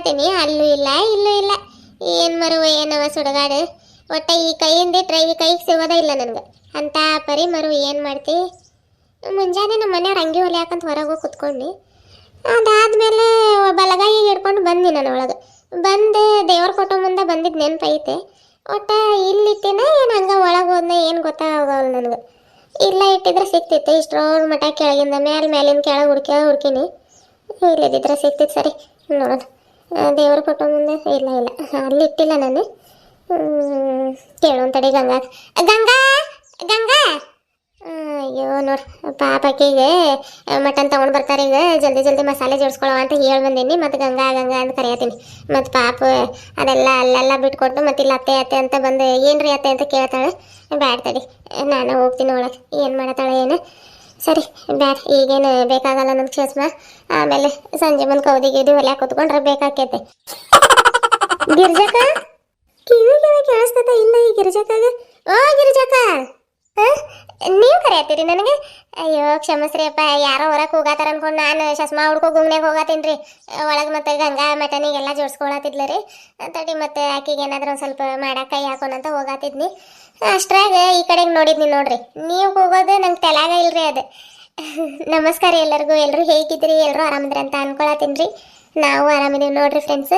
ಹುಡ್ಕಾಡತ್ತೀನಿ ಅಲ್ಲೂ ಇಲ್ಲ, ಇಲ್ಲೂ ಇಲ್ಲ. ಏನು ಮರುವ ಏನವ ಸುಡಗಾಡು ಒಟ್ಟ ಈ ಕೈಯಿಂದ ಟ್ರೈ ಈ ಕೈಗೆ ಸಿಗೋದೇ ಇಲ್ಲ ನನಗೆ. ಅಂತ ಪರಿ ಮರು ಏನು ಮಾಡ್ತಿ? ಮುಂಜಾನೆ ನಮ್ಮ ಮನೆಯವ್ರು ಅಂಗಿ ಹೊಲಿ ಹಾಕಂತ ಹೊರಗೆ ಕುತ್ಕೊಂಡು ಅದಾದಮೇಲೆ ಬಲಗಾಯಿಗೆ ಹಿಡ್ಕೊಂಡು ಬಂದಿ ನಾನು ಒಳಗೆ. ಬಂದು ದೇವ್ರ ಫೋಟೋ ಮುಂದೆ ಬಂದಿದ್ದು ನೆನಪೈತೆ. ಒಟ್ಟ ಇಲ್ಲಿಟ್ಟಿನ ಏನು ಹಂಗೆ ಒಳಗೆ ಹೋದ್ನ ಏನು ಗೊತ್ತಾಗಲ್ಲ ನನಗೆ. ಇಲ್ಲ ಇಟ್ಟಿದ್ರೆ ಸಿಕ್ತಿತ್ತು ಇಷ್ಟರವ್ರ ಮಠ ಕೆಳಗಿಂದ ಮೇಲೆ ಮೇಲಿಂದ ಕೆಳಗೆ ಹುಡ್ಕ್ಯ ಹುಡ್ಕಿನಿ. ಇಲ್ಲದಿದ್ರೆ ಸಿಕ್ತಿತ್ತು ಸರಿ, ನೋಡೋಣ. ದೇವ್ರ ಫೋಟೋ ಮುಂದೆ ಇಲ್ಲ ಇಲ್ಲ. ಅಲ್ಲಿ ಇಟ್ಟಿಲ್ಲ ನಾನು. ಕೇಳೋನ್ ಗಂಗಾ. ಗಂಗಾ ಗಂಗಾ. ಅಯ್ಯೋ, ನೋಡಿ ಪಾಪಕ್ಕಿಗೆ ಮಟನ್ ತೊಗೊಂಡು ಬರ್ತಾರೆ ಈಗ. ಜಲ್ದಿ ಜಲ್ದಿ ಮಸಾಲೆ ಜೋಡಿಸ್ಕೊಳ್ಳೋ ಅಂತ ಹೇಳಿ ಬಂದೀನಿ. ಮತ್ತು ಗಂಗಾ ಗಂಗಾ ಅಂತ ಕರೆಯತ್ತೀನಿ. ಮತ್ತು ಪಾಪ, ಅದೆಲ್ಲ ಅಲ್ಲೆಲ್ಲ ಬಿಟ್ಕೊಟ್ಟು ಮತ್ತೆ ಇಲ್ಲ ಅತ್ತೆ ಅತ್ತೆ ಅಂತ ಬಂದು ಏನು ರೀ ಅತ್ತೆ ಅಂತ ಕೇಳ್ತಾಳೆ. ಬ್ಯಾಡ್ ನಾನು ಹೋಗ್ತೀನಿ ಒಳಗೆ ಏನು ಮಾಡತ್ತಾಳೆ ಏನು? ಸರಿ, ಬ್ಯಾಡ್, ಈಗೇನು ಬೇಕಾಗಲ್ಲ ನಮ್ಗೆ ಚೇಸ್ಮ ಆಮೇಲೆ ಸಂಜೆ ಮುಂದೆ ಕೌದಿ ಗಿದಿ ಹೊಲ್ಯಾಕ ಕೂತ್ಕೊಂಡ್ರೆ ಬೇಕಾಕೈತೆ ಗಿರ್ಜಕ ಕಿವಿ ಕಿವಿ ಕೇಳಿಸ್ತದ ಇಲ್ಲ ಈ ಗಿರ್ಜಕಾಗ ಓ ಗಿರ್ಜಕ ನೀವು ಕರೆಯತ್ತೀರಿ ನನಗೆ? ಅಯ್ಯೋ ಕ್ಷಮಸ್ರಿ ಅಪ್ಪ ಯಾರೋ ಹೊರಗೆ ಹೋಗತ್ತಾರ ಅನ್ಕೊಂಡು ನಾನು ಚಸ್ಮಾ ಹುಡ್ಕೋ ಗುಮ್ನಾಗ ಹೋಗತ್ತೀನಿ ರೀ ಒಳಗೆ ಮತ್ತೆ ಗಂಗಾ ಮಟನಿಗೆಲ್ಲ ಜೋಡ್ಸ್ಕೊಳತ್ತಿದ್ಲ ರೀ. ಅಂತಡಿ ಮತ್ತೆ ಆಕಿಗೆ ಏನಾದರೂ ಒಂದು ಸ್ವಲ್ಪ ಮಾಡಕ್ಕೆ ಕೈ ಹಾಕೋಣಂತ ಹೋಗಾತಿದ್ನಿ. ಅಷ್ಟ್ರಾಗ ಈ ಕಡೆಗೆ ನೋಡಿದ್ನಿ ನೋಡ್ರಿ. ನೀವು ಹೋಗೋದು ನಂಗೆ ತಲೆಯಾಗ ಇಲ್ರಿ ಅದು. ನಮಸ್ಕಾರ ಎಲ್ಲರಿಗೂ. ಎಲ್ಲರೂ ಹೇಗಿದ್ರಿ ಎಲ್ಲರೂ ಆರಾಮದ್ರಿ ಅಂತ ಅನ್ಕೊಳತ್ತೀನಿ ರೀ. ನಾವು ಆರಾಮಿದ್ದೀವಿ ನೋಡ್ರಿ ಫ್ರೆಂಡ್ಸ್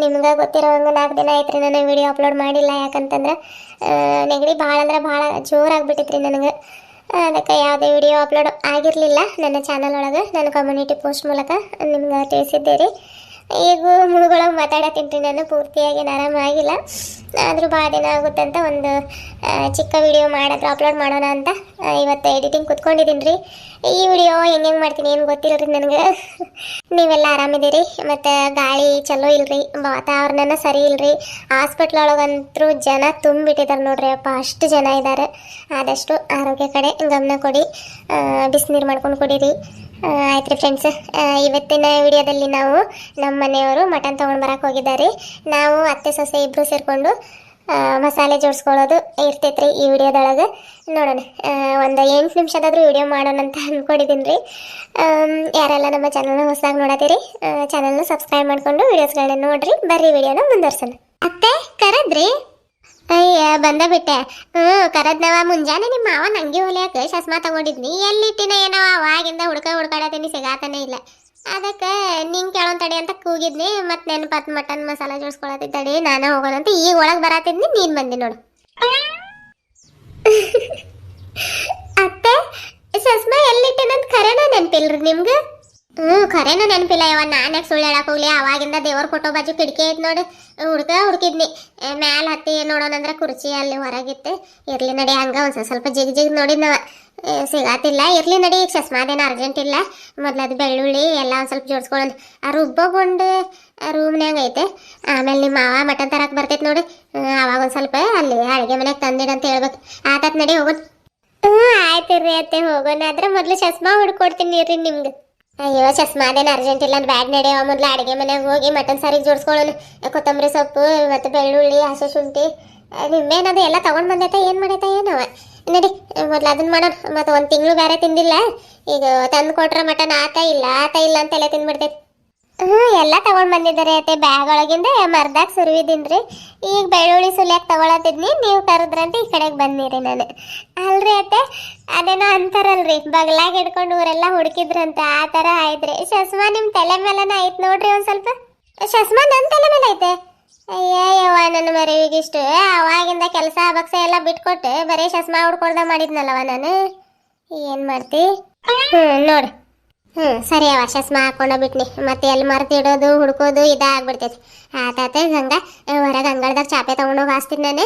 ನಿಮ್ಗೆ ಗೊತ್ತಿರೋ ಹಂಗೆ ನಾಲ್ಕು ದಿನ ಆಯ್ತು ರೀ ನಾನು ವಿಡಿಯೋ ಅಪ್ಲೋಡ್ ಮಾಡಿಲ್ಲ. ಯಾಕಂತಂದ್ರೆ ನೆಗಡಿ ಭಾಳ ಅಂದ್ರೆ ಭಾಳ ಜೋರಾಗ್ಬಿಟ್ಟಿತ್ತು ರೀ ನನಗೆ. ಅದಕ್ಕೆ ಯಾವುದೇ ವಿಡಿಯೋ ಅಪ್ಲೋಡ್ ಆಗಿರಲಿಲ್ಲ ನನ್ನ ಚಾನಲ್ ಒಳಗೆ, ನನ್ನ ಕಮ್ಯುನಿಟಿ ಪೋಸ್ಟ್ ಮೂಲಕ ನಿಮ್ಗೆ ತಿಳಿಸಿದ್ದೆ ರೀ ಈಗ ಮುಳುಗೊಳಗೆ ಮಾತಾಡತ್ತೀನಿ ನಾನು, ಪೂರ್ತಿಯಾಗಿ ಆರಾಮಾಗಿಲ್ಲ ಆದರೂ ಭಾಳ ದಿನ ಆಗುತ್ತೆ ಅಂತ ಒಂದು ಚಿಕ್ಕ ವಿಡಿಯೋ ಮಾಡೋದು ಅಪ್ಲೋಡ್ ಮಾಡೋಣ ಅಂತ ಇವತ್ತು ಎಡಿಟಿಂಗ್ ಕುತ್ಕೊಂಡಿದ್ದೀನಿ ರೀ. ಈ ವಿಡಿಯೋ ಹೆಂಗೆ ಮಾಡ್ತೀನಿ ಏನು ಗೊತ್ತಿಲ್ಲ ರೀ ನನಗೆ. ನೀವೆಲ್ಲ ಆರಾಮಿದ್ದೀರಿ? ಮತ್ತು ಗಾಳಿ ಚಲೋ ಇಲ್ರಿ? ವಾತಾವರಣನ ಸರಿ ಇಲ್ರಿ? ಹಾಸ್ಪಿಟ್ಲ್ ಒಳಗಂತೂ ಜನ ತುಂಬಿಟ್ಟಿದ್ದಾರೆ ನೋಡ್ರಿ ಅಪ್ಪ. ಅಷ್ಟು ಜನ ಇದ್ದಾರೆ ಆದಷ್ಟು ಆರೋಗ್ಯ ಕಡೆ ಗಮನ ಕೊಡಿ. ಬಿಸಿನೀರು ಮಾಡ್ಕೊಂಡು ಕುಡೀರಿ. ಆಯ್ತು ರೀ ಫ್ರೆಂಡ್ಸ್ ಇವತ್ತಿನ ವಿಡಿಯೋದಲ್ಲಿ ನಾವು ನಮ್ಮ ಮನೆಯವರು ಮಟನ್ ತೊಗೊಂಡು ಬರಕ್ಕೆ ಹೋಗಿದ್ದಾರೆ. ನಾವು ಅತ್ತೆ, ಸೊಸೆ ಇಬ್ಬರು ಸೇರಿಕೊಂಡು ಮಸಾಲೆ ಜೋಡಿಸ್ಕೊಳ್ಳೋದು ಇರ್ತೈತೆ ರೀ ಈ ವಿಡಿಯೋದೊಳಗೆ. ನೋಡೋಣ. ಒಂದು ಎಂಟು ನಿಮಿಷದಾದ್ರೂ ವಿಡಿಯೋ ಮಾಡೋಣ ಅಂತ ಅಂದ್ಕೊಂಡಿದ್ದೀನಿ ರೀ ಯಾರೆಲ್ಲ ನಮ್ಮ ಚಾನಲ್ನ ಹೊಸದಾಗಿ ನೋಡತ್ತೀರಿ ಚಾನಲ್ನ ಸಬ್ಸ್ಕ್ರೈಬ್ ಮಾಡಿಕೊಂಡು ವಿಡಿಯೋಸ್ಗಳನ್ನ ನೋಡಿರಿ. ಬರ್ರಿ ವಿಡಿಯೋನ ಮುಂದುವರ್ಸೋಣ. ಅತ್ತೆ, ಕರದ್ರಿ? ಅಯ್ಯ, ಬಂದ ಬಿಟ್ಟೆ. ಹ್ಞೂ ಕರದ್ನವ, ಮುಂಜಾನೆ ನಿಮ್ಮ ಮಾವ ನಂಗೆ ಹೊಲಿಯಾಕ ಚಸ್ಮಾ ತಗೊಂಡಿದ್ನಿ. ಎಲ್ಲಿಟ್ಟಿನ ಏನವ, ಅವಾಗಿಂದ ಹುಡ್ಕ ಹುಡ್ಕಾಡತೀನಿ ಸಿಗಾತಾನೆ ಇಲ್ಲ. ಅದಕ್ಕೆ ನಿಂಗೆ ಕೇಳೋನ್ ತಡಿ ಅಂತ ಕೂಗಿದ್ನಿ. ಮತ್ತೆ ನೆನಪತ್ ಮಟನ್ ಮಸಾಲ ಜೋಡಿಸ್ಕೊಳತಿ ತಡಿ ನಾನೇ ಹೋಗೋಣ ಅಂತ ಈಗ ಒಳಗೆ ಬರತಿದ್ನಿ, ನೀನು ಬಂದಿ ನೋಡು. ಅತ್ತೆ ಚಸ್ಮಾ ಎಲ್ಲಿಟ್ಟಿನಂತ ಖರೇನ ನೆನಪಿಲ್ರಿ ನಿಮ್ಗೆ? ಹ್ಞೂ ಖರೇನ ನೆನಪಿಲ್ಲ ಯಾವ ಯಾಕೆ ಸುಳ್ಳು ಹೇಳಕ್ ಹೋಗ್ಲಿ? ಅವಾಗಿಂದ ದೇವ್ರ ಫೋಟೋ ಬಾಜು ಕಿಟಕಿ ಐತೆ ನೋಡಿ. ಹುಡ್ಕ ಹುಡುಕಿದ್ನಿ. ಮ್ಯಾಲ ಹತ್ತಿ ನೋಡೋಣ ಅಂದ್ರೆ ಕುರ್ಚಿ ಅಲ್ಲಿ ಹೊರಗಿತ್ತು. ಇರ್ಲಿ ನಡಿ, ಹಂಗ ಒಂದ್ ಸ್ವಲ್ಪ ಜಿಗ್ ಜಿಗ್ ನೋಡಿದ್ನವ. ಸಿಗಾತಿಲ್ಲ. ಇರ್ಲಿ ನಡಿ ಈಗ ಚಸ್ಮಾದೇನು ಅರ್ಜೆಂಟ್ ಇಲ್ಲ. ಮೊದ್ಲು ಅದು ಬೆಳ್ಳುಳ್ಳಿ ಎಲ್ಲ ಒಂದು ಸ್ವಲ್ಪ ಜೋಡಿಸ್ಕೊಳ್ಳೋದು ಆ ರುಬ್ಬಗೊಂಡು ರೂಮ್ನ್ಯಾಗ ಐತೆ. ಆಮೇಲೆ ನಿಮ್ಮ ಮಾವ ಮಟನ್ ತರಕ್ಕೆ ಬರ್ತೈತೆ ನೋಡಿ. ಅವಾಗ ಒಂದು ಸ್ವಲ್ಪ ಅಲ್ಲಿ ಅಡುಗೆ ಮನೆಗೆ ತಂದಿಡು ಅಂತ ಹೇಳ್ಬೇಕು. ಆತತ್ ನಡಿ ಹೋಗೋಣ. ಹ್ಞೂ ಆಯ್ತು ರೀ ಅತ್ತೆ, ಹೋಗೋಣ. ಆದ್ರೆ ಮೊದಲು ಚಸ್ಮಾ ಹುಡ್ಕೊಡ್ತೀನಿ ರೀ ನಿಮ್ಗೆ. ಅಯ್ಯೋ, ಚಸ್ಮಾದೇನು ಅರ್ಜೆಂಟ್ ಇಲ್ಲ ಬ್ಯಾಗ್ ನಡೆಯೋ ಮೊದಲು ಅಡುಗೆ ಮನೆಗೆ ಹೋಗಿ ಮಟನ್ ಸಾರಿಗೆ ಜೋಡಿಸ್ಕೊಳ್ಳೋಣ ಕೊತ್ತಂಬರಿ ಸೊಪ್ಪು ಮತ್ತು ಬೆಳ್ಳುಳ್ಳಿ, ಹಸಿ ಶುಂಠಿ. ನಿಮ್ಮೇನದು ಎಲ್ಲ ತೊಗೊಂಡು ಬಂದೈತ, ಏನು ಮಾಡೈತ, ಏನವ? ನಡಿ ಮೊದ್ಲು ಅದನ್ನ ಮಾಡೋಣ. ಮತ್ತು ಒಂದು ತಿಂಗಳು ಬೇರೆ ತಿಂದಿಲ್ಲ. ಈಗ ತಂದು ಕೊಟ್ರೆ ಮಟನ್ ಆತ ಇಲ್ಲ ಆತ ಇಲ್ಲ ಅಂತೆಲ್ಲ ತಿಂದ್ಬಿಡ್ತೈತಿ. ಹ್ಞೂ ಎಲ್ಲ ತಗೊಂಡ್ ಬಂದಿದ್ದಾರೆ ಅತ್ತೆ. ಬ್ಯಾಗ್ ಒಳಗಿಂದ ಮರ್ದಾಗ ಸುರುವಿದ್ದೀನ್ರಿ. ಈಗ ಬೆಳ್ಳುಳ್ಳಿ ಸುಲಿಯಾಕ ತಗೊಳತಿದ್ನಿ ನೀವು ಕರೆದ್ರಂತ ಈ ಕಡೆಗೆ ಬಂದಿರಿ ನಾನು. ಅಲ್ರಿ ಅತ್ತೆ, ಅದೇನೋ ಅಂತಾರಲ್ರಿ, ಬಗ್ಲಾಗ ಹಿಡ್ಕೊಂಡು ಊರೆಲ್ಲ ಹುಡುಕಿದ್ರಂತೆ, ಆ ಥರ ಆಯ್ತ್ರಿ. ಶಸ್ಮಾ ನಿಮ್ಮ ತಲೆ ಮೇಲನ ಐತ್ ನೋಡ್ರಿ ಒಂದು ಸ್ವಲ್ಪ. ಶಸ್ಮಾ ನನ್ನ ತಲೆ ಮೇಲೆ ಐತೆ. ಅಯ್ಯಯ್ಯವ್ವ, ನನ್ನ ಮರಿವಿಗಿಷ್ಟು ಅವಾಗಿಂದ ಕೆಲಸ ಬಕ್ಸ ಎಲ್ಲ ಬಿಟ್ಕೊಟ್ಟು ಬರೀ ಶಸ್ಮಾ ಹುಡ್ಕೊಳ್ದ ಮಾಡಿದ್ನಲ್ಲವ ನಾನು. ಏನು ಮಾಡ್ತಿ? ಹ್ಞೂ ನೋಡು. ಹ್ಞೂ ಸರಿ ಅವ ಹಾಕೊಂಡ ಬಿಟ್ನಿ ಮತ್ತೆ ಎಲ್ಲಿ ಮರ್ತಿಡೋದು ಹುಡ್ಕೋದು, ಇದಾಗ್ಬಿಡ್ತೈತಿ. ಆತಾತ ಹಂಗ ಹೊರಗೆ ಅಂಗಳದಾಗ ಚಾಪೆ ತೊಗೊಂಡೋಗಿ ಹಾಸ್ತೀನಿ ನಾನು.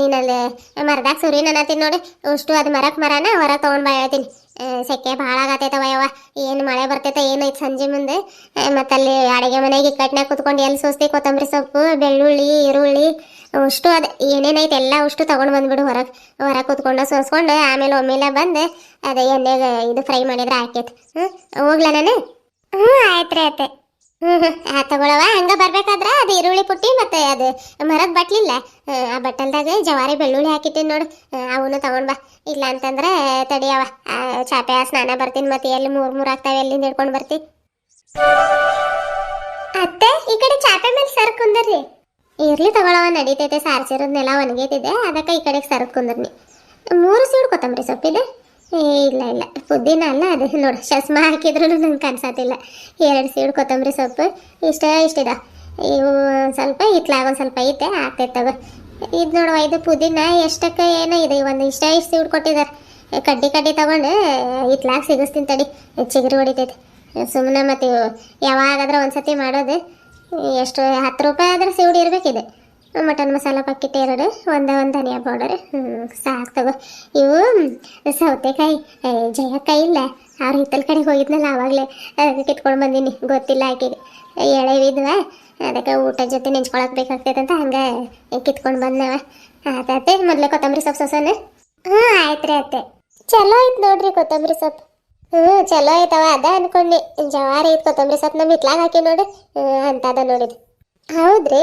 ನೀನಲ್ಲಿ ಮರದಾಗ ಸುರಿ ನನ್ನತ್ತೀನಿ ನೋಡಿ. ಅಷ್ಟು ಅದು ಮರಕ್ಕೆ ಮರನ ಹೊರಗೆ ತೊಗೊಂಡು ಹೇಳ್ತೀನಿ. ಸೆಕೆ ಭಾಳ ಆಗತ್ತೈತವ ಯವ್ವ. ಏನು ಮಳೆ ಬರ್ತೈತೆ ಏನೈತೆ ಸಂಜೆ ಮುಂದೆ. ಮತ್ತು ಅಲ್ಲಿ ಅಡುಗೆ ಮನೆಗೆ ಇಕ್ಕಟ್ನಾಗ ಕುತ್ಕೊಂಡು ಎಲ್ಲಿ ಸೋಸ್ತಿ ಕೊತ್ತಂಬರಿ ಸೊಪ್ಪು, ಬೆಳ್ಳುಳ್ಳಿ, ಈರುಳ್ಳಿ ಅಷ್ಟು ಅದು ಏನೇನೈತೆ ಎಲ್ಲ ಅಷ್ಟು ತೊಗೊಂಡು ಬಂದ್ಬಿಡು ಹೊರಗೆ ಹೊರಗೆ ಕೂತ್ಕೊಂಡು ಸೋಸ್ಕೊಂಡು ಆಮೇಲೆ ಒಮ್ಮೆಲೆ ಬಂದು ಅದೇ ಎಣ್ಣೆಗೆ ಇದು ಫ್ರೈ ಮಾಡಿದ್ರೆ ಹಾಕೈತೆ ಹ್ಞೂ ಹೋಗ್ಲಾ ನಾನು? ಹ್ಞೂ ಆಯ್ತು ರೀ ಆಯ್ತು. ಹ್ಞೂ ಹ್ಞೂ ಆ ತಗೊಳವ ಹಂಗೆ ಬರ್ಬೇಕಾದ್ರೆ ಅದು ಈರುಳ್ಳಿ ಪುಟ್ಟಿ ಮತ್ತು ಅದು ಮರದ ಬಟ್ಲಿಲ್ಲ. ಆ, ಬಟ್ಟಲ್ದಾಗ ಜವಾರಿ ಬೆಳ್ಳುಳ್ಳಿ ಹಾಕಿಟ್ಟಿನಿ ನೋಡು. ಅವನು ತೊಗೊಂಡು ಬಾ. ಇಲ್ಲ ಅಂತಂದ್ರೆ ತಡಿಯವ ಚಾಪೆ ಸ್ನಾನ ಬರ್ತೀನಿ ಮತ್ತೆ ಎಲ್ಲಿ ಮೂರು ಮೂರು ಆಗ್ತಾವೆ ಎಲ್ಲಿಂದ ಹಿಡ್ಕೊಂಡು ಬರ್ತೀನಿ ಅತ್ತೆ ಈ ಕಡೆ ಚಾಪೆ ಮೇಲೆ ಸರಕ್ ಕುಂದರ್ರಿ ಇರ್ಲಿ ತಗೊಳವ ನಡೀತೈತೆ ಸಾರ್ಸಿರೋದ್ನೆಲ್ಲ ಒಣಗೈತಿದೆ, ಅದಕ್ಕೆ ಈ ಕಡೆಗೆ ಸರದ್ ಕುಂದರ್ನಿ ಮೂರು ಸೀಡ್ ಕೊತ್ತಂಬರಿ ಸೊಪ್ಪಿದೆ ಇಲ್ಲ ಇಲ್ಲ, ಪುದೀನ ಅಲ್ಲ ಅದು. ನೋಡಿ ಚಸ್ಮಾ ಹಾಕಿದ್ರು ನಂಗೆ ಕನ್ಸತ್ತಿಲ್ಲ ಎರಡು ಸೀಡ್ ಕೊತ್ತಂಬರಿ ಸೊಪ್ಪು. ಇಷ್ಟ ಇಷ್ಟಿದ ಇವು ಸ್ವಲ್ಪ ಇತ್ಲಾಗ ಒಂದು ಸ್ವಲ್ಪ ಐತೆ ಆಗ್ತೈತವ ಇದು ನೋಡುವ ಇದು ಪುದೀನ ಎಷ್ಟಕ್ಕೆ ಏನೋ ಇದೆ. ಒಂದು ಇಷ್ಟ, ಇಷ್ಟು ಸೀಡ್ ಕೊಟ್ಟಿದ್ದಾರೆ ಕಡ್ಡಿ ಕಡ್ಡಿ ತೊಗೊಂಡು ಇತ್ಲಾಗ ಸಿಗಿಸ್ತೀನಿ ತಡಿ. ಚಿಗುರು ಹೊಡಿತೈತೆ. ಸುಮ್ಮನೆ ಮತ್ತು ಯಾವಾಗಾದ್ರೂ ಒಂದು ಸತಿ ಮಾಡೋದು. ಎಷ್ಟು ಹತ್ತು ರೂಪಾಯಿ ಆದರೆ ಸೀಡಿ ಇರಬೇಕಿದೆ. ಮಟನ್ ಮಸಾಲ ಪಾಕಿಟ್ ಎರಡು ಒಂದ ಒಂದು ಧನಿಯಾ ಪೌಡರ್ ಸಾಕು ತಗೋ. ಇವು ಸೌತೆಕಾಯಿ ಜಯ ಜಯಕಾಯಿ ಇಲ್ಲ. ಅವ್ರ ಹಿತ್ತಲ ಕಡೆ ಹೋಗಿದ್ನಲ್ಲ ಆವಾಗಲೇ ಅದಕ್ಕೆ ಕಿತ್ಕೊಂಡು ಬಂದೀನಿ. ಗೊತ್ತಿಲ್ಲ ಆಕೆಗೆ. ಎಳೆವಿದ್ವ ಅದಕ್ಕೆ ಊಟ ಜೊತೆ ನೆಂಚ್ಕೊಳಕ್ ಬೇಕಾಗ್ತೈತೆ ಅಂತ ಹಂಗೆ ಕಿತ್ಕೊಂಡು ಬಂದವ. ಆತೈತೆ ಮೊದಲೇ ಕೊತ್ತಂಬರಿ ಸೊಪ್ಪು ಸೊಸನೆ? ಹ್ಞೂ ಆಯ್ತು ರೀ ಅತ್ತೆ. ಚಲೋ ಆಯ್ತು ನೋಡ್ರಿ ಕೊತ್ತಂಬರಿ ಸೊಪ್ಪು. ಹ್ಞೂ ಚಲೋ ಐತವ ಅದ ಅನ್ಕೊಂಡಿ. ಜವಾರಿ ಐತ್ ಕೊತ್ತಂಬರಿ ಸೊಪ್ಪು ನಮ್ಮ ಹಿತ್ಲಾಗ ಹಾಕಿ ನೋಡಿ. ಅಂತದ ನೋಡಿದ್. ಹೌದ್ರಿ?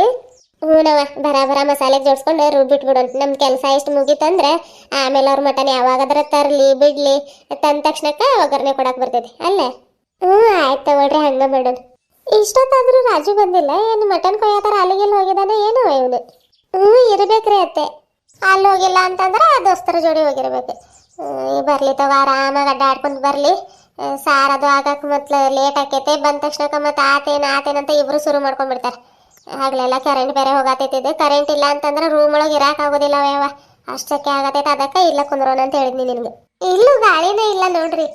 ಹ್ಞೂನವ ಬರಾಬರ ಬರ ಮಸಾಲೆಗೆ ಜೋಡಿಸ್ಕೊಂಡು ರುಬ್ಬಿಟ್ಬಿಡೋಣ ನಮ್ಮ ಕೆಲಸ ಎಷ್ಟು ಮುಗೀತಂದ್ರೆ ಆಮೇಲೆ ಅವ್ರ ಮಟನ್ ಯಾವಾಗಾದ್ರ ತರಲಿ ಬಿಡ್ಲಿ ತಂದ ತಕ್ಷಣಕ್ಕೆ ಒಗ್ಗರಣೆ ಕೊಡಕ್ ಬರ್ತೈತಿ ಅಲ್ಲೇ? ಹ್ಞೂ ಆಯ್ತು ತಗೊಳ್ರಿ ಹಂಗೆ ಮಾಡೋಣ. ಇಷ್ಟೊತ್ತಾದ್ರೂ ರಾಜು ಬಂದಿಲ್ಲ? ಏನು ಮಟನ್ ಕೊಯ್ಯತಾರ ಅಲ್ಲಿಗೆಲ್ಲ ಹೋಗಿದಾನೆ ಏನು ಇವನು? ಹ್ಞೂ ಇರ್ಬೇಕ್ರಿ ಅತ್ತೆ. ಅಲ್ಲಿ ಹೋಗಿಲ್ಲ ಅಂತಂದ್ರೆ ದೋಸ್ತರ ಜೋಡಿ ಹೋಗಿರ್ಬೇಕು. ಹ್ಮ್, ಬರ್ಲಿ ತಗೋ, ಆರಾಮಾಗಿ ಅಡ್ಡಾಡ್ಕೊಂಡು ಬರ್ಲಿ. ಸಾರ್ ಅದು ಆಗಕ್ಕೆ ಮತ್ತೆ ಲೇಟ್ ಆಕೈತೆ, ಬಂದ ತಕ್ಷಣಕ್ಕೆ ಮತ್ತೆ ಆತೇನು ಆತೇನಂತ ಇಬ್ರು ಶುರು ಮಾಡ್ಕೊಂಡ್ಬಿಡ್ತಾರೆ. ಆಗ್ಲೆಲ್ಲ ಕರೆಂಟ್ ಬೇರೆ ಹೋಗತೈತಿದೆ. ಕರೆಂಟ್ ಇಲ್ಲ ಅಂತಂದ್ರೆ ರೂಮ್ ಒಳಗೆ ಇರಾಕ್ ಆಗೋದಿಲ್ಲ ಯಾವ ಅಷ್ಟಕ್ಕೆ ಆಗತೈತೆ, ಅದಕ್ಕೆ ಇಲ್ಲ ಕುಂದ್ರೋಣ ಅಂತ ಹೇಳಿದ್ನಿ ನಿನ್ಗೆ. ಇಲ್ಲೂ ಗಾಳಿನೇ ಇಲ್ಲ ನೋಡ್ರಿ.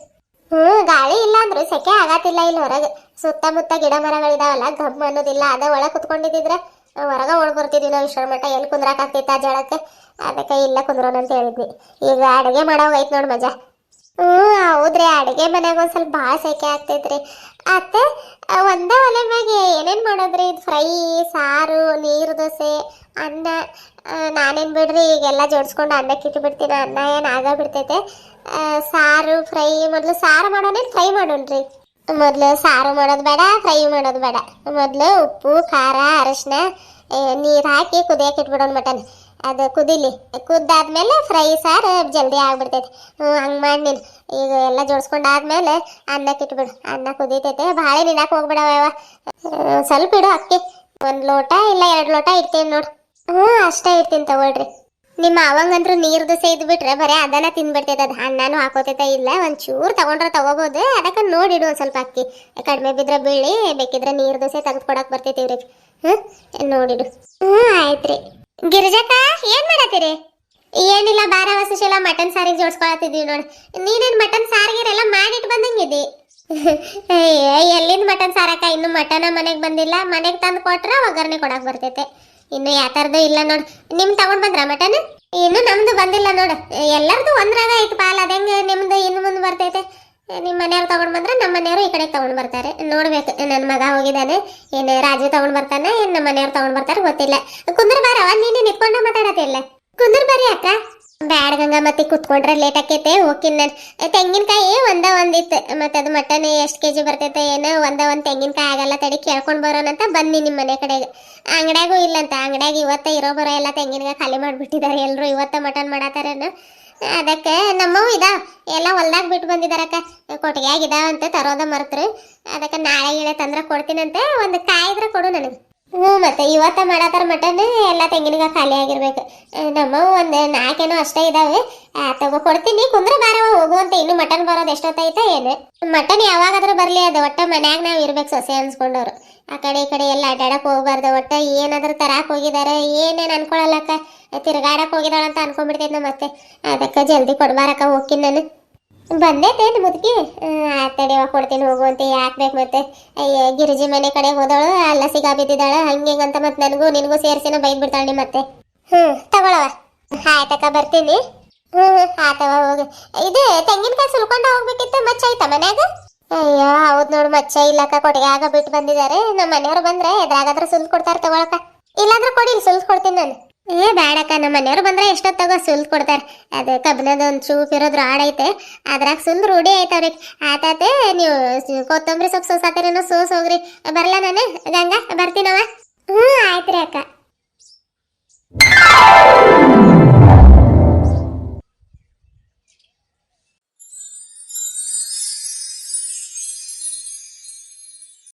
ಹ್ಞೂ ಗಾಳಿ ಇಲ್ಲ ಅಂದ್ರು ಸೆಕೆ ಆಗತ್ತಿಲ್ಲ ಇಲ್ಲಿ ಹೊರಗೆ. ಸುತ್ತಮುತ್ತ ಗಿಡ ಮರಗಳಿದಾವಲ್ಲ ಗಮ್ ಅನ್ನೋದಿಲ್ಲ, ಅದ ಒಳಗೆ ಕುತ್ಕೊಂಡಿದ್ರೆ ಹೊರಗೆ ಓಡ್ ಬರ್ತಿದ್ವಿ ನಾವು ಇಷ್ಟರ ಮಟ್ಟ ಎಲ್ಲಿ ಕುಂದ್ರಾಕ್ ಆಗ್ತಿತ್ತು ಆ ಜಳಕ್ಕೆ ಅದಕ್ಕೆ ಇಲ್ಲ ಕುಂದ್ರೋಣ ಅಂತ ಹೇಳಿದ್ವಿ. ಈಗ ಅಡುಗೆ ಮಾಡೋವಾಗ ಐತೆ ನೋಡಿ ಮಜಾ. ಹ್ಞೂ ಹೌದ್ರಿ. ಅಡುಗೆ ಮನೆಗೆ ಒಂದು ಸ್ವಲ್ಪ ಭಾಳ ಸೆಕೆ ಆಗ್ತೈತ್ರಿ. ಅತ್ತೆ, ಒಂದೇ ಒಲೆ ಮ್ಯಾಗೆ ಏನೇನು ಮಾಡೋದ್ರಿ? ಇದು ಫ್ರೈ, ಸಾರು, ನೀರು ದೋಸೆ, ಅನ್ನ. ನಾನೇನು ಬಿಡ್ರಿ, ಈಗೆಲ್ಲ ಜೋಡಿಸ್ಕೊಂಡು ಅನ್ನಕ್ಕೆ ಇಟ್ಟುಬಿಡ್ತೀನಿ ಅನ್ನ ಏನು ಆಗ ಬಿಡ್ತೈತೆ? ಸಾರು, ಫ್ರೈ. ಮೊದಲು ಸಾರು ಮಾಡೋಣ, ಫ್ರೈ ಮಾಡೋಣ್ರಿ. ಮೊದಲು ಸಾರು ಮಾಡೋದು ಬೇಡ, ಫ್ರೈ ಮಾಡೋದು ಬೇಡ. ಮೊದಲು ಉಪ್ಪು, ಖಾರ, ಅರಶಿನ ನೀರು ಹಾಕಿ ಕುದಿಯಕ್ಕೆ ಇಟ್ಬಿಡೋಣ ಮಟನ್. ಅದು ಕುದಿಲಿ. ಕುದ್ದಾದ್ಮೇಲೆ ಫ್ರೈ ಸಾರು ಜಲ್ದಿ ಆಗ್ಬಿಡ್ತೈತೆ. ಹ್ಞೂ ಹಂಗೆ ಮಾಡಿ ಈಗ ಎಲ್ಲ ಜೋಡಿಸ್ಕೊಂಡಾದ್ಮೇಲೆ ಅನ್ನಕ್ಕೆ ಇಟ್ಬಿಡು. ಅನ್ನ ಕುದೀತೈತೆ. ಭಾಳ ನೀಡಕ್ಕೆ ಹೋಗ್ಬಿಡವ ಸ್ವಲ್ಪ ಇಡು ಅಕ್ಕಿ. ಒಂದು ಲೋಟ ಇಲ್ಲ, ಎರಡು ಲೋಟ ಇಡ್ತೀನಿ ನೋಡು. ಹ್ಞೂ ಅಷ್ಟೇ ಇಡ್ತೀನಿ ತಗೊಳ್ರಿ. ನಿಮ್ಮ ಅವಂಗಂದ್ರು ನೀರು ದೋಸೆ ಇದ್ಬಿಟ್ರೆ ಬರೀ ಅದನ್ನ ತಿನ್ಬಿಡ್ತೈತೆ, ಅದು ಅಣ್ಣನೂ ಹಾಕೋತೈತೆ, ಇಲ್ಲ ಒಂಚೂರು ತಗೊಂಡ್ರೆ ತಗೋಬೋದು, ಅದಕ್ಕೆ ನೋಡಿಡು ಒಂದು ಸ್ವಲ್ಪ ಅಕ್ಕಿ. ಕಡಿಮೆ ಬಿದ್ರೆ ಬೀಳಿ, ಬೇಕಿದ್ರೆ ನೀರು ದೋಸೆ ತೆಗೆದು ಕೊಡಕ್ಕೆ ಬರ್ತೈತಿ ಇವ್ರಿಗೆ. ಹ್ಞೂ ನೋಡಿಡು. ಹ್ಞೂ ಆಯ್ತು ರೀ ಗಿರಿಜಕ್ಕ, ಏನು ಮಾಡತ್ತೀರಿ? ಏನಿಲ್ಲ, ಬಾರ ವಸಶಿಲ ಮಟನ್ ಸಾರಿಗೆ ಜೋಡಿಸ್ಕೊಳತ್ತಿದ್ವಿ ನೋಡಿ. ನೀನೇನು ಮಟನ್ ಸಾರಿಗೆಲ್ಲ ಮಾಡಿಟ್ಟು ಬಂದಂಗಿದ್ದಿ? ಎಲ್ಲಿಂದ ಮಟನ್ ಸಾರಕ್ಕ? ಇನ್ನು ಮಟನ ಮನೆಗೆ ಬಂದಿಲ್ಲ, ಮನೆಗೆ ತಂದು ಕೊಟ್ರೆ ಒಗ್ಗರಣೆ ಕೊಡಕ್ಕೆ ಬರ್ತೈತೆ. ಇನ್ನು ಯಾತರದು ಇಲ್ಲ ನೋಡು. ನಿಮ್ ತಗೊಂಡ್ ಬಂದ್ರ ಮಟನ್ ಇನ್ನು ನಮ್ದು ಬಂದಿಲ್ಲ ನೋಡು. ಎಲ್ಲರದು ಒಂದ್ರಾಗ ಐತೆ ಪಾಲ್. ಅದಂಗೆ ನಿಮ್ದು ಇನ್ನು ಮುಂದೆ ಬರ್ತೈತೆ? ನಿಮ್ಮ ಮನೆಯವ್ರು ತಗೊಂಡ್ ಬಂದ್ರೆ ನಮ್ಮ ಮನೆಯವರು ಈ ಕಡೆ ತಗೊಂಡ್ ಬರ್ತಾರೆ. ನೋಡ್ಬೇಕು. ನನ್ನ ಮಗ ಹೋಗಿದ್ದಾನೆ. ಏನು ರಾಜು ತಗೊಂಡ್ ಬರ್ತಾನೆ. ಏನು ನಮ್ಮ ಮನೆಯವ್ರು ತಗೊಂಡ್ ಬರ್ತಾರೆ ಗೊತ್ತಿಲ್ಲ. ಕುಂದ್ರ ಬಾರವ ನೀನು ನಿತ್ಕೊಂಡ ಮಾತಾಡತ್ತಿಲ್ಲ ಕುಂದ್ರ ಬರ್ರಿ ಅಕ್ಕ. ಬ್ಯಾಡ ಗಂಗಾ ಮತ್ತೆ ಕುತ್ಕೊಂಡ್ರೆ ಲೇಟ್ ಆಕೈತೆ ಹೋಗಿನ್ ನಾನು ತೆಂಗಿನಕಾಯಿ ಒಂದ ಒಂದಿತ್ತು ಮತ್ತೆ ಅದು ಮಟನ್ ಎಷ್ಟು ಕೆಜಿ ಬರ್ತೈತೆ ಏನೋ, ಒಂದ ಒಂದು ತೆಂಗಿನಕಾಯಿ ಆಗಲ್ಲ ತಡಿ, ಕೇಳ್ಕೊಂಡ್ ಬರೋಣ ಅಂತ ಬನ್ನಿ ನಿಮ್ಮ ಮನೆ ಕಡೆಗೆ. ಅಂಗಡ್ಯಾಗೂ ಇಲ್ಲಂತ, ಅಂಗಡ್ಯಾಗ ಇವತ್ತ ಇರೋ ಬರೋ ಎಲ್ಲ ತೆಂಗಿನಕಾಯಿ ಖಾಲಿ ಮಾಡಿಬಿಟ್ಟಿದ್ದಾರೆ ಎಲ್ಲರೂ ಇವತ್ತ ಮಟನ್ ಮಾಡತ್ತಾರೇನು ಅದಕ್ಕೆ ನಮ್ಮವು ಇದಾವ ಎಲ್ಲ ಹೊಲ್ದಾಗ ಬಿಟ್ಟು ಬಂದಿದಾರಕ್ಕ ಕೊಟ್ಟಿಗೆಯಾಗಿದ ಅಂತ ತರೋದ ಮರ್ತರು. ಅದಕ್ಕೆ ನಾಳೆ ಗಿಳೆ ತಂದ್ರೆ ಕೊಡ್ತೀನಂತೆ, ಒಂದು ಕಾಯಿದ್ರೆ ಕೊಡು ನನಗೆ. ಹ್ಞೂ, ಮತ್ತೆ ಇವತ್ತ ಮಾಡತ್ತಾರ ಮಟನ್, ಎಲ್ಲ ತೆಂಗಿನಕಾಯಿ ಖಾಲಿ ಆಗಿರ್ಬೇಕು. ನಮ್ಮವು ಒಂದು ನಾಲ್ಕೇನೋ ಅಷ್ಟೇ ಇದಾವೆ. ತಗೋ, ಕೊಡ್ತೀನಿ. ಕುಂದ್ರ ಬಾರವ ಹೋಗುವಂತ ಇನ್ನು ಮಟನ್ ಬರೋದು ಎಷ್ಟೊತ್ತೈತೆ ಏನು? ಮಟನ್ ಯಾವಾಗಾದ್ರೂ ಬರ್ಲಿ, ಅದು ಒಟ್ಟ ಮನ್ಯಾಗ ನಾವು ಇರ್ಬೇಕು ಸೊಸೆ ಅನ್ಸ್ಕೊಂಡವ್ರು. ಆ ಕಡೆ ಈ ಕಡೆ ಎಲ್ಲ ಅಡ್ಡಾಡಕ್ ಹೋಗ್ಬಾರ್ದು. ಒಟ್ಟ ಏನಾದ್ರೂ ತರಾಕ್ ಹೋಗಿದಾರೆ, ಏನೇನು ಅನ್ಕೊಳಲ್ಲಕ್ಕ? ತಿರ್ಗಾಡಕ್ ಹೋಗಿದಾಳ ಅಂತ ಅನ್ಕೊಂಡ್ಬಿಡ್ತೈತೆ ಮತ್ತೆ. ಅದಕ್ಕೆ ಜಲ್ದಿ ಕೊಡ್ಬಾರಕ್ಕ, ಹೋಗ್ತೀನಿ ನಾನು. ಬಂದೈತೇನು ಮುದುಕಿ. ಆತಡಿವ ಕೊಡ್ತೀನಿ ಹೋಗುವಂತೆ ಯಾಕೆ ಬೇಕು ಮತ್ತೆ? ಅಯ್ಯ, ಗಿರಿಜಿ ಮನೆ ಕಡೆ ಹೋದವಳು ಅಲ್ಲ ಸಿಗಾ ಬಿದ್ದಿದ್ದಾಳ ಹಂಗೆ ಅಂತ ಮತ್ತೆ ನನಗೂ ನಿನಗೂ ಸೇರಿಸಿನ ಬೈದ್ ಬಿಡ್ತಾಳೆ ಮತ್ತೆ. ಹ್ಞೂ ತಗೊಳವ ಆಯ್ತಕ್ಕ ಬರ್ತೀನಿ. ಹ್ಞೂ ಆತವ ಹೋಗಿ. ಇದು, ತೆಂಗಿನಕಾಯಿ ಸುಲ್ಕೊಂಡ ಹೋಗ್ಬೇಕಿತ್ತು ಮಚ್ಚ ಆಯ್ತಾ ಮನ್ಯಾಗ? ಅಯ್ಯೋ, ಹೌದ್ ನೋಡು, ಮಚ್ಚ ಇಲ್ಲಕ್ಕ ಕೊಟ್ಟಿಗೆ ಬಿಟ್ಟು ಬಂದಿದ್ದಾರೆ. ನಮ್ಮ ಮನೆಯವ್ರು ಬಂದ್ರೆ ಎದ್ರಾಗಾದ್ರೂ ಸುಲ್ಸ್ ಕೊಡ್ತಾರೆ ತಗೊಳಕ ಇಲ್ಲಾಂದ್ರೆ ಕೊಡಿ ಸುಲ್ಸ್ ಕೊಡ್ತೀನಿ ನಾನು. ಏ ಬೇಡಕ್ಕ ನಮ್ಮ ಮನೆಯವ್ರು ಬಂದ್ರೆ ಎಷ್ಟೊತ್ತಾಗ ತಗೋ ಸುಲ್ದ್ ಕೊಡ್ತಾರೆ. ಅದು ಕಬ್ಬನದ ಒಂದು ಚೂಪ್ ಇರೋದು ರಾಡ್ ಐತೆ. ಅದ್ರಾಗ ಸುಂದ್ ರೂಢಿ ಐತವ್ರಿಗೆ ಆತಾತೆ ನೀವು ಕೊತ್ತಂಬರಿ ಸೊಪ್ಪು ಸೋಸಾತಿರೇನೋ ಸೋಸ್ ಹೋಗ್ರಿ. ಬರಲ್ಲ ನಾನು, ಗಂಗಾ ಬರ್ತೀನವ ಹ್ಞೂ ಆಯ್ತು ರೀ ಅಕ್ಕ.